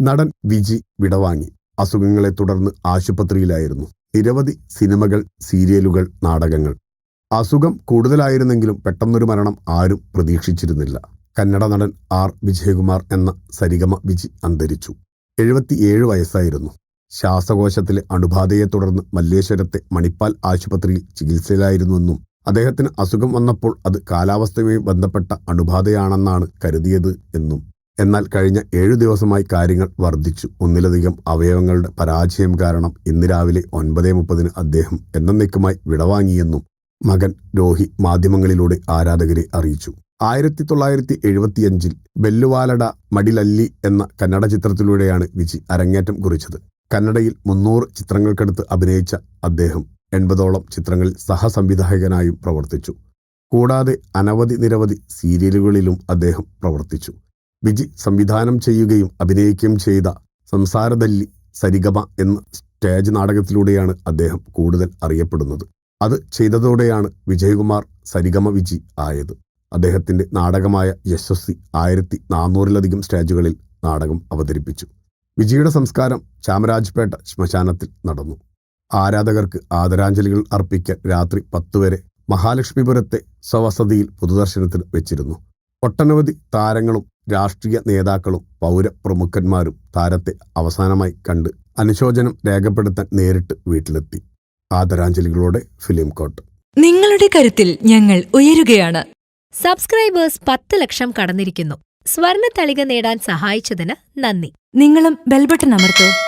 നടൻ വിജി വിടവാങ്ങി. അസുഖങ്ങളെ തുടർന്ന് ആശുപത്രിയിലായിരുന്നു. നിരവധി സിനിമകൾ സീരിയലുകൾ നാടകങ്ങൾ. അസുഖം കൂടുതലായിരുന്നെങ്കിലും പെട്ടെന്നൊരു മരണം ആരും പ്രതീക്ഷിച്ചിരുന്നില്ല. കന്നഡ നടൻ ആർ വിജയകുമാർ എന്ന സരിഗമ വിജി അന്തരിച്ചു. എഴുപത്തിയേഴ് വയസ്സായിരുന്നു. ശ്വാസകോശത്തിലെ അണുബാധയെ തുടർന്ന് മല്ലേശ്വരത്തെ മണിപ്പാൽ ആശുപത്രിയിൽ ചികിത്സയിലായിരുന്നുവെന്നും അദ്ദേഹത്തിന് അസുഖം വന്നപ്പോൾ അത് കാലാവസ്ഥയുമായി ബന്ധപ്പെട്ട അണുബാധയാണെന്നാണ് കരുതിയത് എന്നും. എന്നാൽ കഴിഞ്ഞ ഏഴു ദിവസമായി കാര്യങ്ങൾ വർദ്ധിച്ചു. ഒന്നിലധികം അവയവങ്ങളുടെ പരാജയം കാരണം ഇന്ന് രാവിലെ ഒൻപതേ മുപ്പതിന് അദ്ദേഹം എന്നേക്കുമായി വിടവാങ്ങിയെന്നും മകൻ രോഹി മാധ്യമങ്ങളിലൂടെ ആരാധകരെ അറിയിച്ചു. ആയിരത്തി തൊള്ളായിരത്തി എഴുപത്തിയഞ്ചിൽ ബെല്ലുവാലട മടിലല്ലി എന്ന കന്നഡ ചിത്രത്തിലൂടെയാണ് വിജി അരങ്ങേറ്റം കുറിച്ചത്. കന്നഡയിൽ മുന്നൂറ് ചിത്രങ്ങൾക്കടുത്ത് അഭിനയിച്ച അദ്ദേഹം എൺപതോളം ചിത്രങ്ങളിൽ സഹസംവിധായകനായും പ്രവർത്തിച്ചു. കൂടാതെ അനവധി നിരവധി സീരിയലുകളിലും അദ്ദേഹം പ്രവർത്തിച്ചു. വിജി സംവിധാനം ചെയ്യുകയും അഭിനയിക്കുകയും ചെയ്ത സംസാരതല്ലി സരിഗമ എന്ന സ്റ്റേജ് നാടകത്തിലൂടെയാണ് അദ്ദേഹം കൂടുതൽ അറിയപ്പെടുന്നത്. അത് ചെയ്തതോടെയാണ് വിജയകുമാർ സരിഗമ വിജി ആയത്. അദ്ദേഹത്തിന്റെ നാടകമായ യശസ്വി ആയിരത്തി നാനൂറിലധികം സ്റ്റേജുകളിൽ നാടകം അവതരിപ്പിച്ചു. വിജിയുടെ സംസ്കാരം ചാമരാജ്പേട്ട ശ്മശാനത്തിൽ നടന്നു. ആരാധകർക്ക് ആദരാഞ്ജലികൾ അർപ്പിക്കാൻ രാത്രി പത്ത് വരെ മഹാലക്ഷ്മിപുരത്തെ സ്വവസതിയിൽ പൊതുദർശനത്തിന് വെച്ചിരുന്നു. ഒട്ടനവധി താരങ്ങളും രാഷ്ട്രീയ നേതാക്കളും പൗരപ്രമുഖന്മാരും താരത്തെ അവസാനമായി കണ്ട് അനുശോചനം രേഖപ്പെടുത്താൻ നേരിട്ട് വീട്ടിലെത്തി. ആദരാഞ്ജലികളോടെ ഫിലിം കോട്ട് നിങ്ങളുടെ കരുത്തിൽ ഞങ്ങൾ ഉയരുകയാണ്. സബ്സ്ക്രൈബേഴ്സ് പത്ത് ലക്ഷം കടന്നിരിക്കുന്നു. സ്വർണ തളിക നേടാൻ സഹായിച്ചതിന് നന്ദി. നിങ്ങളും ബെൽബട്ടൺ അമർത്തോ.